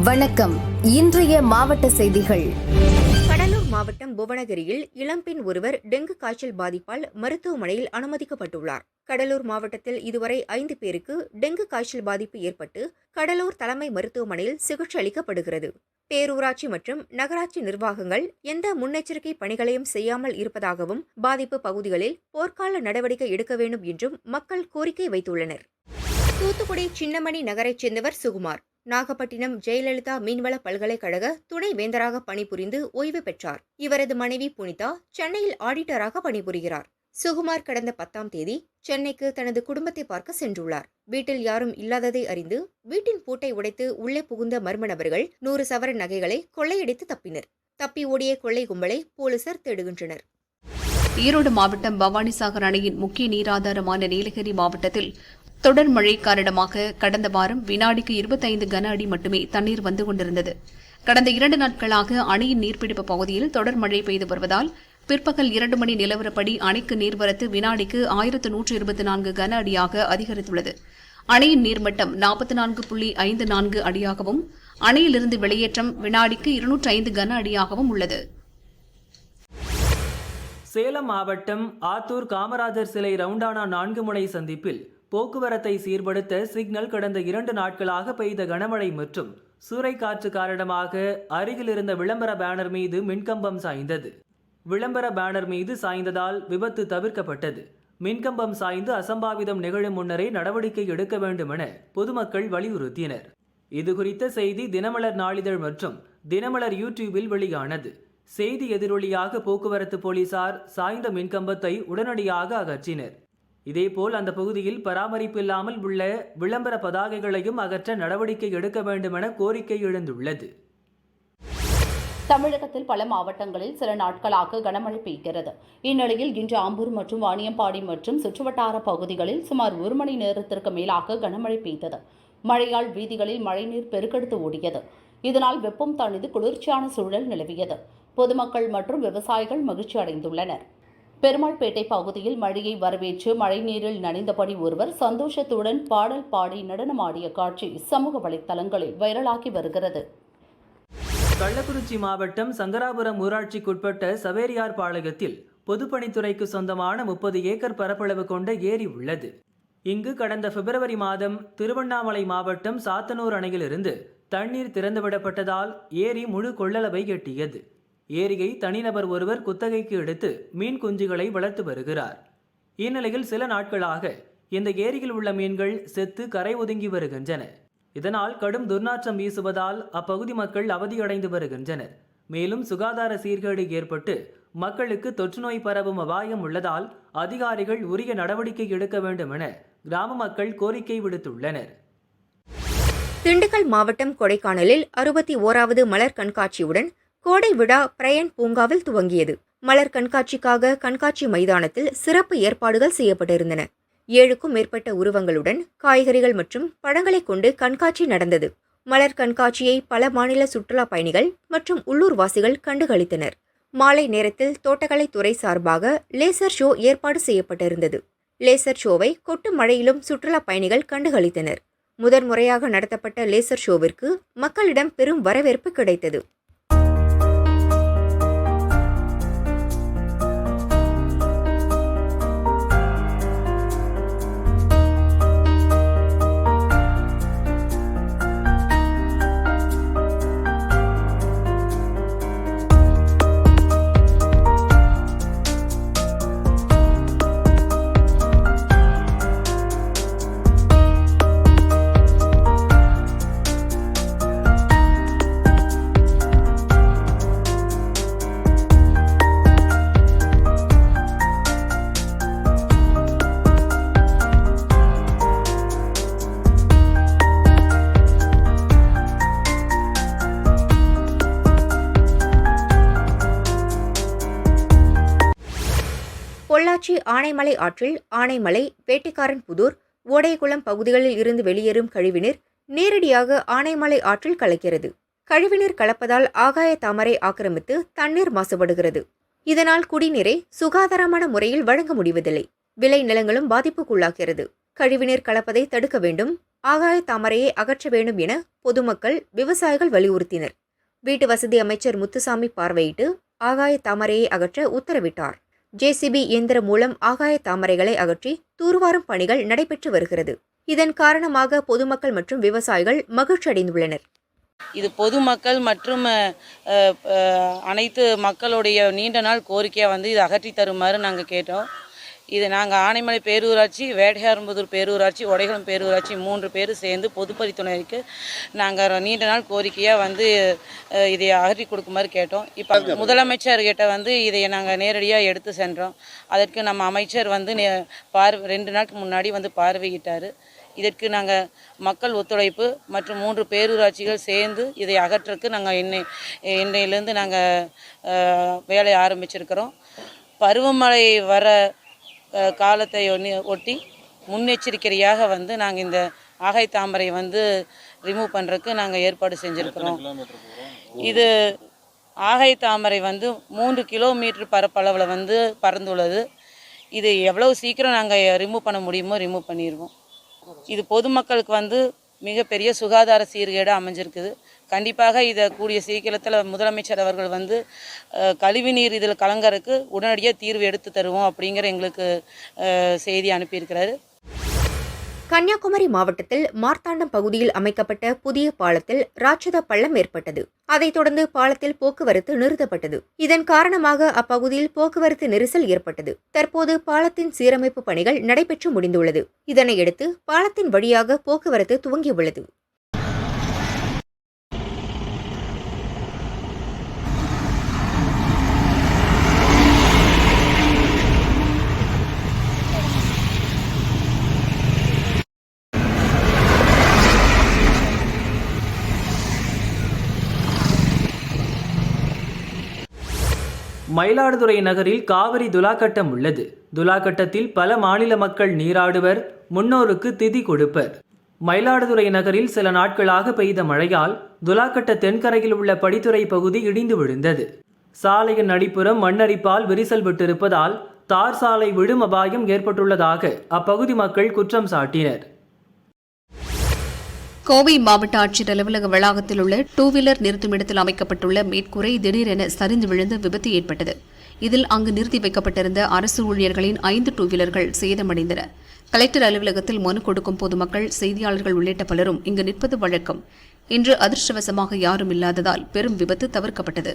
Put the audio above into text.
வணக்கம். இன்றைய மாவட்ட செய்திகள். கடலூர் மாவட்டம் புவனகிரியில் இளம்பெண் ஒருவர் டெங்கு காய்ச்சல் பாதிப்பால் மருத்துவமனையில் அனுமதிக்கப்பட்டுள்ளார். கடலூர் மாவட்டத்தில் இதுவரை ஐந்து பேருக்கு டெங்கு காய்ச்சல் பாதிப்பு ஏற்பட்டு கடலூர் தலைமை மருத்துவமனையில் சிகிச்சை அளிக்கப்படுகிறது. பேரூராட்சி மற்றும் நகராட்சி நிர்வாகங்கள் எந்த முன்னெச்சரிக்கை பணிகளையும் செய்யாமல் இருப்பதாகவும் பாதிப்பு பகுதிகளில் போர்க்கால நடவடிக்கை எடுக்க வேண்டும் என்றும் மக்கள் கோரிக்கை வைத்துள்ளனர். தூத்துக்குடி சின்னமணி நகரைச் சேர்ந்தவர் சுகுமார். நாகப்பட்டினம் ஜெயலலிதா மீன்வள பல்கலைக்கழக துணை வேந்தராக பணிபுரிந்து ஓய்வு பெற்றார். இவரது மனைவி புனிதா சென்னையில் ஆடிட்டராக பணிபுரிகிறார். சுகுமார் கடந்த பத்தாம் தேதி சென்னைக்கு தனது குடும்பத்தை பார்க்க சென்றுள்ளார். வீட்டில் யாரும் இல்லாததை அறிந்து வீட்டின் பூட்டை உடைத்து உள்ளே புகுந்த மர்ம நபர்கள் நூறு சவரன் நகைகளை கொள்ளையடித்து தப்பினர். தப்பி ஓடிய கொள்ளை கும்பலை போலீசார் தேடுகின்றனர். ஈரோடு மாவட்டம் பவானிசாகர் அணையின் முக்கிய நீராதாரமான நீலகிரி மாவட்டத்தில் தொடர் மழை காரணமாக கடந்த வாரம் வினாடிக்கு இருபத்தைந்து கன அடி மட்டுமே தண்ணீர் வந்து கொண்டிருந்தது. கடந்த இரண்டு நாட்களாக அணையின் நீர்பிடிப்பு பகுதியில் தொடர் மழை பெய்து வருவதால் பிற்பகல் இரண்டு மணி நிலவரப்படி அணைக்கு நீர்வரத்து வினாடிக்கு ஆயிரத்து நூற்று இருபத்தி நான்கு கன அடியாக அதிகரித்துள்ளது. அணையின் நீர்மட்டம் நாற்பத்தி நான்கு புள்ளி ஐந்து நான்கு அடியாகவும் அணையிலிருந்து வெளியேற்றம் வினாடிக்கு இருநூற்று ஐந்து கன அடியாகவும் உள்ளது. சேலம் மாவட்டம் ஆத்தூர் காமராஜர் சிலை ரவுண்டானா நான்கு முனை சந்திப்பில் போக்குவரத்தை சீர்படுத்த சிக்னல் கடந்த இரண்டு நாட்களாக பெய்த கனமழை மற்றும் சூறைக்காற்று காரணமாக அருகில் இருந்த விளம்பர பேனர் மீது மின்கம்பம் சாய்ந்தது. விளம்பர பேனர் மீது சாய்ந்ததால் விபத்து தவிர்க்கப்பட்டது. மின்கம்பம் சாய்ந்து அசம்பாவிதம் நிகழும் முன்னரே நடவடிக்கை எடுக்க வேண்டும் என பொதுமக்கள் வலியுறுத்தினர். இதுகுறித்த செய்தி தினமலர் நாளிதழ் மற்றும் தினமலர் யூடியூபில் வெளியானது. செய்தி எதிரொலியாக போக்குவரத்து போலீசார் சாய்ந்த மின்கம்பத்தை உடனடியாக அகற்றினர். இதேபோல் அந்த பகுதியில் பராமரிப்பு இல்லாமல் உள்ள விளம்பர பதாகைகளையும் அகற்ற நடவடிக்கை எடுக்க வேண்டும் என கோரிக்கை எழுந்துள்ளது. தமிழகத்தில் பல மாவட்டங்களில் சில நாட்களாக கனமழை பெய்கிறது. இந்நிலையில் இன்று ஆம்பூர் மற்றும் வாணியம்பாடி மற்றும் சுற்றுவட்டார பகுதிகளில் சுமார் ஒரு மணி நேரத்திற்கு மேலாக கனமழை பெய்தது. மழையால் வீதிகளில் மழைநீர் பெருக்கெடுத்து ஓடியது. இதனால் வெப்பம் தணிந்து குளிர்ச்சியான சூழல் நிலவியது. பொதுமக்கள் மற்றும் விவசாயிகள் மகிழ்ச்சி அடைந்துள்ளனர் பெருமாள்பேட்டை பகுதியில் மழையை வரவேற்று மழைநீரில் நனைந்தபடி ஒருவர் சந்தோஷத்துடன் பாடல் பாடி நடனமாடிய காட்சி சமூக வலைத்தளங்களில் வைரலாகி வருகிறது. கள்ளக்குறிச்சி மாவட்டம் சங்கராபுரம் ஊராட்சிக்குட்பட்ட சவேரியார் பாளையத்தில் பொதுப்பணித்துறைக்கு சொந்தமான முப்பது ஏக்கர் பரப்பளவு கொண்ட ஏரி உள்ளது. இங்கு கடந்த பிப்ரவரி மாதம் திருவண்ணாமலை மாவட்டம் சாத்தனூர் அணையிலிருந்து தண்ணீர் திறந்துவிடப்பட்டதால் ஏரி முழு கொள்ளளவை எட்டியது. ஏரியை தனிநபர் ஒருவர் குத்தகைக்கு எடுத்து மீன் குஞ்சுகளை வளர்த்து வருகிறார். இந்நிலையில் சில நாட்களாக இந்த ஏரியில் உள்ள மீன்கள் செத்து கரை ஒதுங்கி வருகின்றன. இதனால் கடும் துர்நாற்றம் வீசுவதால் அப்பகுதி மக்கள் அவதியடைந்து வருகின்றனர். மேலும் சுகாதார சீர்கேடு ஏற்பட்டு மக்களுக்கு தொற்றுநோய் பரவும் அபாயம் உள்ளதால் அதிகாரிகள் உரிய நடவடிக்கை எடுக்க வேண்டும் என கிராம மக்கள் கோரிக்கை விடுத்துள்ளனர். திண்டுக்கல் மாவட்டம் கொடைக்கானலில் அறுபத்தி ஓராவது மலர் கண்காட்சியுடன் கோடை விழா பிரயன் பூங்காவில் துவங்கியது. மலர் கண்காட்சிக்காக கண்காட்சி மைதானத்தில் சிறப்பு ஏற்பாடுகள் செய்யப்பட்டிருந்தன. ஏழுக்கும் மேற்பட்ட உருவங்களுடன் காய்கறிகள் மற்றும் பழங்களை கொண்டு கண்காட்சி நடந்தது. மலர் கண்காட்சியை பல மாநில சுற்றுலா பயணிகள் மற்றும் உள்ளூர்வாசிகள் கண்டுகளித்தனர். மாலை நேரத்தில் தோட்டக்கலை துறை சார்பாக லேசர் ஷோ ஏற்பாடு செய்யப்பட்டிருந்தது. லேசர் ஷோவை கொட்டு மழையிலும் சுற்றுலா பயணிகள் கண்டுகளித்தனர். முதன் முறையாக நடத்தப்பட்ட லேசர் ஷோவிற்கு மக்களிடம் பெரும் வரவேற்பு கிடைத்தது. ஆனைமலை ஆற்றில் ஆனைமலை வேட்டைக்காரன் புதூர் ஓடைக்குளம் பகுதிகளில் இருந்து வெளியேறும் கழிவுநீர் நேரடியாக ஆனைமலை ஆற்றில் கலக்கிறது. கழிவுநீர் கலப்பதால் ஆகாய தாமரை ஆக்கிரமித்து தண்ணீர் மாசுபடுகிறது. இதனால் குடிநீரை சுகாதாரமான முறையில் வழங்க முடிவதில்லை. விளை நிலங்களும் பாதிப்புக்குள்ளாகிறது. கழிவுநீர் கலப்பதை தடுக்க வேண்டும். ஆகாய தாமரையை அகற்ற வேண்டும் என பொதுமக்கள் விவசாயிகள் வலியுறுத்தினர். வீட்டு வசதி அமைச்சர் முத்துசாமி பார்வையிட்டு ஆகாய தாமரையை அகற்ற உத்தரவிட்டார். ஜேசிபி இயந்திரம் மூலம் ஆகாய தாமரைகளை அகற்றி தூர்வாரும் பணிகள் நடைபெற்று வருகிறது. இதன் காரணமாக பொதுமக்கள் மற்றும் விவசாயிகள் மகிழ்ச்சி அடைந்துள்ளனர் இது பொதுமக்கள் மற்றும் அனைத்து மக்களுடைய நீண்ட நாள் கோரிக்கையாக வந்து இது அகற்றி தருமாறு நாங்கள் கேட்டோம். இது நாங்கள் ஆனைமலை பேரூராட்சி வேட்டையாரம்புதூர் பேரூராட்சி ஒடைகுளம் பேரூராட்சி மூன்று பேர் சேர்ந்து பொதுப்பணித்துறைக்கு நாங்கள் நீண்ட நாள் கோரிக்கையாக வந்து இதை அகற்றி கொடுக்குமாறு கேட்டோம். இப்போ முதலமைச்சர்கிட்ட வந்து இதை நாங்கள் நேரடியாக எடுத்து சென்றோம். அதற்கு நம்ம அமைச்சர் வந்து நே- பார் ரெண்டு நாளுக்கு முன்னாடி வந்து பார்வையிட்டார். இதற்கு நாங்கள் மக்கள் ஒத்துழைப்பு மற்றும் மூன்று பேரூராட்சிகள் சேர்ந்து இதை அகற்றக்கு நாங்கள் இன்னை இன்னையிலேருந்து நாங்கள் வேலையை ஆரம்பிச்சிருக்கிறோம். பருவமழை வர காலத்தை ஒன்னி- ஒட்டி முன்னெச்சரிக்கையாக வந்து நாங்கள் இந்த ஆகாய தாமரை வந்து ரிமூவ் பண்ணுறதுக்கு நாங்கள் ஏற்பாடு செஞ்சுருக்கிறோம். இது ஆகாய தாமரை வந்து மூன்று கிலோமீட்டர் பரப்பளவில் வந்து பறந்துள்ளது. இது எவ்வளோ சீக்கிரம் நாங்கள் ரிமூவ் பண்ண முடியுமோ ரிமூவ் பண்ணிடுவோம் இது பொதுமக்களுக்கு வந்து மிகப்பெரிய சுகாதார சீர்கேடு அமைஞ்சிருக்குது. கண்டிப்பாக இதை கூடிய சீக்கிரத்தில் முதலமைச்சர் அவர்கள் வந்து கழிவுநீர் இதில் கலங்கறதுக்கு உடனடியாக தீர்வு எடுத்து தருவோம் அப்படிங்கிற எங்களுக்கு செய்தி அனுப்பியிருக்கிறாரு. கன்னியாகுமரி மாவட்டத்தில் மார்த்தாண்டம் பகுதியில் அமைக்கப்பட்ட புதிய பாலத்தில் ராட்சத பள்ளம் ஏற்பட்டது. அதைத் தொடர்ந்து பாலத்தில் போக்குவரத்து நிறுத்தப்பட்டது. இதன் காரணமாக அப்பகுதியில் போக்குவரத்து நெரிசல் ஏற்பட்டது. தற்போது பாலத்தின் சீரமைப்பு பணிகள் நடைபெற்று முடிந்துள்ளது. இதனையடுத்து பாலத்தின் வழியாக போக்குவரத்து துவங்கியுள்ளது. மயிலாடுதுறை நகரில் காவிரி துலாக்கட்டம் உள்ளது. துலாக்கட்டத்தில் பல மாநில மக்கள் நீராடுவர் முன்னோருக்கு திதி கொடுப்பர். மயிலாடுதுறை நகரில் சில நாட்களாக பெய்த மழையால் துலாக்கட்ட தென்கரையில் உள்ள படித்துறை பகுதி இடிந்து விழுந்தது. சாலையின் அடிப்புறம் மண்ணரிப்பால் விரிசல் விட்டிருப்பதால் தார் சாலை விடும் அபாயம் ஏற்பட்டுள்ளதாக அப்பகுதி மக்கள் குற்றம் சாட்டினர். கோவை மாவட்ட ஆட்சியர் அலுவலக வளாகத்தில் உள்ள டூ வீலர் நிறுத்துமிடத்தில் அமைக்கப்பட்டுள்ள மேற்கூரை திடீரென சரிந்து விழுந்து விபத்து ஏற்பட்டது. இதில் அங்கு நிறுத்தி வைக்கப்பட்டிருந்த அரசு ஊழியர்களின் ஐந்து டூ வீலர்கள் சேதமடைந்தன. கலெக்டர் அலுவலகத்தில் மனு கொடுக்கும் பொதுமக்கள் செய்தியாளர்கள் உள்ளிட்ட பலரும் இங்கு நிற்பது வழக்கம். இன்று அதிர்ஷ்டவசமாக யாரும் இல்லாததால் பெரும் விபத்து தவிர்க்கப்பட்டது.